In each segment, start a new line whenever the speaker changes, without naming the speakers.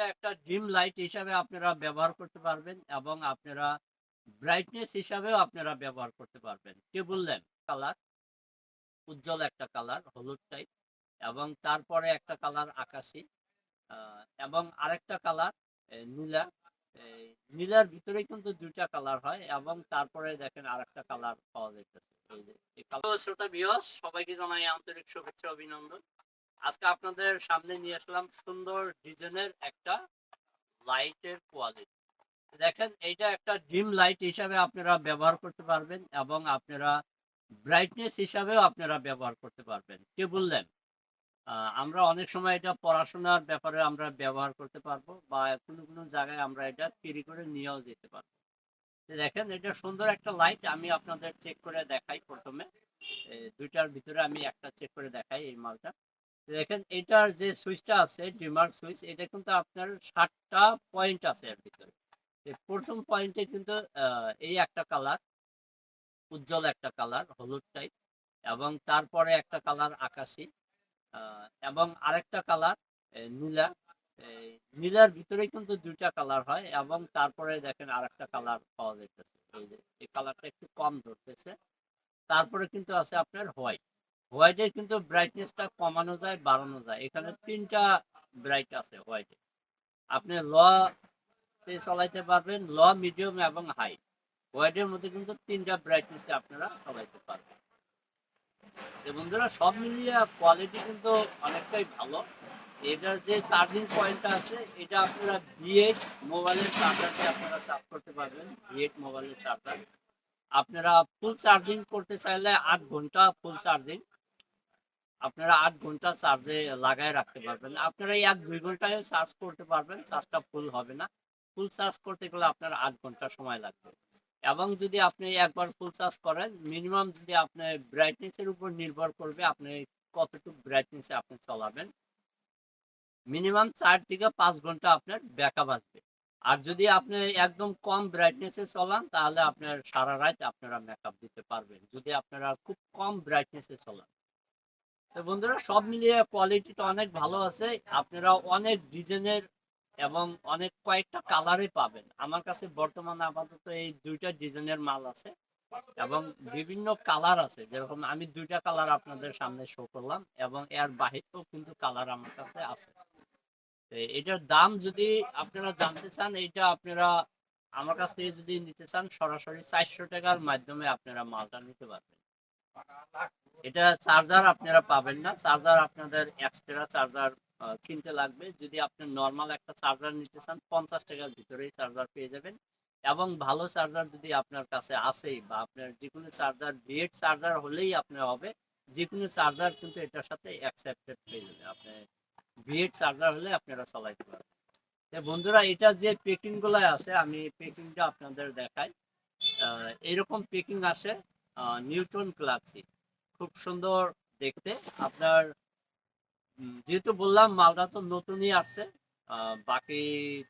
এটা একটা dim light হিসাবে আপনারা ব্যবহার করতে পারবেন এবং আপনারা ব্রাইটনেস হিসাবেও আপনারা ব্যবহার করতে পারবেন। কে বললেন? কালার উজ্জ্বল একটা কালার হলুদ টাইপ এবং তারপরে একটা কালার আকাশি। এবং আরেকটা কালার নীলা। নীলার ভিতরে কিন্তু দুইটা কালার হয় এবং তারপরে দেখেন আরেকটা কালার পাওয়া যাইতেছে। শ্রোতা বিয়স সবাইকে জানাই আন্তরিক শুভেচ্ছা, অভিনন্দন। আজকে আপনাদের সামনে নিয়ে আসলাম সুন্দর ডিজাইনের একটা লাইটের কোয়ালিটি দেখেন, এইটা একটা ডিম লাইট হিসাবে আপনারা ব্যবহার করতে পারবেন এবং আপনারা ব্রাইটনেস হিসাবেও আপনারা ব্যবহার করতে পারবেন। কে বললেন? আমরা অনেক সময় এটা পড়াশোনার ব্যাপারে আমরা ব্যবহার করতে পারব বা কোনো কোনো জায়গায় আমরা এটা ক্যারি করে নিয়েও যেতে পারব। দেখেন, এটা সুন্দর একটা লাইট আমি আপনাদের চেক করে দেখাই প্রথমে। দুইটার ভিতরে আমি একটা চেক করে দেখাই এই মালটা। দেখেন, এটার যে সুইচটা আছে, ডিমার সুইচ, এটা কিন্তু আপনার ষাটটা পয়েন্ট আছে এর ভিতরে। প্রথম পয়েন্টে কিন্তু এই একটা কালার উজ্জ্বল একটা কালার হলুদ টাইপ এবং তারপরে একটা কালার আকাশি এবং আরেকটা কালার নীলা। নীলার ভিতরে কিন্তু দুইটা কালার হয়, এবং তারপরে দেখেন আরেকটা কালার পাওয়া যাইতেছে। এই কালারটা একটু কম ধরতেছে। তারপরে কিন্তু আছে আপনার হোয়াইট হোয়াইটের কিন্তু ব্রাইটনেসটা কমানো যায়, বাড়ানো যায়। এখানে তিনটা ব্রাইট আছে হোয়াইটে আপনি ল তে চালাইতে পারবেন, ল মিডিয়াম এবং হাই হোয়াইটের মধ্যে কিন্তু তিনটা ব্রাইটনেসে আপনারা চালাইতে পারবেন। বন্ধুরা, সব মিলিয়ে কোয়ালিটি কিন্তু অনেকটাই ভালো। এটার যে চার্জিং পয়েন্টটা আছে, এটা আপনারা ভিএইট মোবাইলের চার্জার দিয়ে আপনারা চার্জ করতে পারবেন ভিএইট মোবাইলের চার্জার আপনারা ফুল চার্জিং করতে চাইলে আট ঘণ্টা ফুল চার্জিং আপনারা আট ঘণ্টা চার্জে লাগায় রাখতে পারবেন। আপনারা এক দুই ঘন্টায় চার্জ করতে পারবেন চার্জটা ফুল হবে না। ফুল চার্জ করতে গেলে আপনার আট ঘণ্টা সময় লাগবে। এবং যদি আপনি একবার ফুল চার্জ করেন মিনিমাম যদি আপনি ব্রাইটনেসের উপর নির্ভর করবে, আপনি কতটুকু ব্রাইটনেসে আপনি চালাবেন মিনিমাম চার থেকে পাঁচ ঘণ্টা আপনার ব্যাকআপ আসবে। আর যদি আপনি একদম কম ব্রাইটনেসে চলান, তাহলে আপনার সারা রাত আপনারা মেকআপ দিতে পারবেন। যদি আপনারা খুব কম ব্রাইটনেসে চলান। তো বন্ধুরা, সব মিলিয়ে কোয়ালিটিটা অনেক ভালো আছে। আপনারা অনেক ডিজাইনের এবং অনেক কয়েকটা কালারে পাবেন। আমার কাছে বর্তমানে আপাতত এই দুইটা ডিজাইনের মাল আছে এবং বিভিন্ন কালার আছে। যেরকম আমি দুইটা কালার আপনাদের সামনে শো করলাম এবং এর বাহিরেও কিন্তু কালার আমার কাছে আছে। এটার দাম যদি আপনারা জানতে চান এটা আপনারা আমার কাছ থেকে যদি নিতে চান, সরাসরি চারশো টাকার মাধ্যমে আপনারা মালটা নিতে পারবেন। এটা চার্জার আপনারা পাবেন না। চার্জার আপনাদের এক্সট্রা চার্জার কিনতে লাগবে। যদি আপনি নর্মাল একটা চার্জার নিতে চান, পঞ্চাশ টাকার ভিতরেই চার্জার পেয়ে যাবেন। এবং ভালো চার্জার যদি আপনার কাছে আসেই বা আপনার যে কোনো চার্জার বিএড চার্জার হলেই আপনার হবে যে কোনো চার্জার কিন্তু এটার সাথে অ্যাকসেপ্টেড পেয়ে যাবে। আপনি বিএড চার্জার হলে আপনারা চালাইতে পারবেন। বন্ধুরা, এটা যে পেকিংগুলো আছে, আমি পেকিংটা আপনাদের দেখাই। এরকম পেকিং আসে নিউটন ক্লাসিক খুব সুন্দর দেখতে। আপনার যেহেতু বললাম মালটা তো নতুনই আসছে বাকি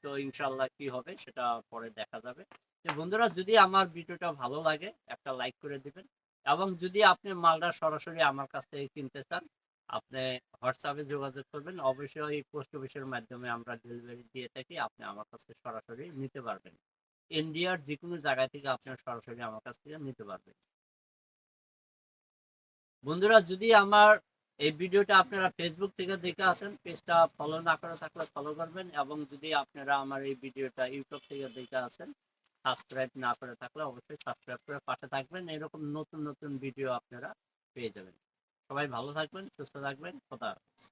তো ইনশাল্লাহ কি হবে সেটা পরে দেখা যাবে। বন্ধুরা, যদি আমার ভিডিওটা ভালো লাগে, একটা লাইক করে দিবেন। এবং যদি আপনি মালটা সরাসরি আমার কাছ থেকে কিনতে চান, আপনি হোয়াটসঅ্যাপে যোগাযোগ করবেন। অবশ্যই পোস্ট অফিসের মাধ্যমে আমরা ডেলিভারি দিয়ে থাকি, আপনি আমার কাছ থেকে সরাসরি নিতে পারবেন। ইন্ডিয়ার যে কোনো জায়গা থেকে আপনার সরাসরি আমার কাছ থেকে নিতে পারবেন। বন্ধুরা, যদি আমার এই ভিডিওটা আপনারা ফেসবুক থেকে দেখে আসেন, পেজটা ফলো না করে থাকলে ফলো করবেন এবং যদি আপনারা আমার এই ভিডিওটা ইউটিউব থেকে দেখে আসেন সাবস্ক্রাইব না করে থাকলে অবশ্যই সাবস্ক্রাইব করে পাশে থাকবেন। এরকম নতুন নতুন ভিডিও আপনারা পেয়ে যাবেন। সবাই ভালো থাকবেন, সুস্থ থাকবেন। খোদা হাফেজ।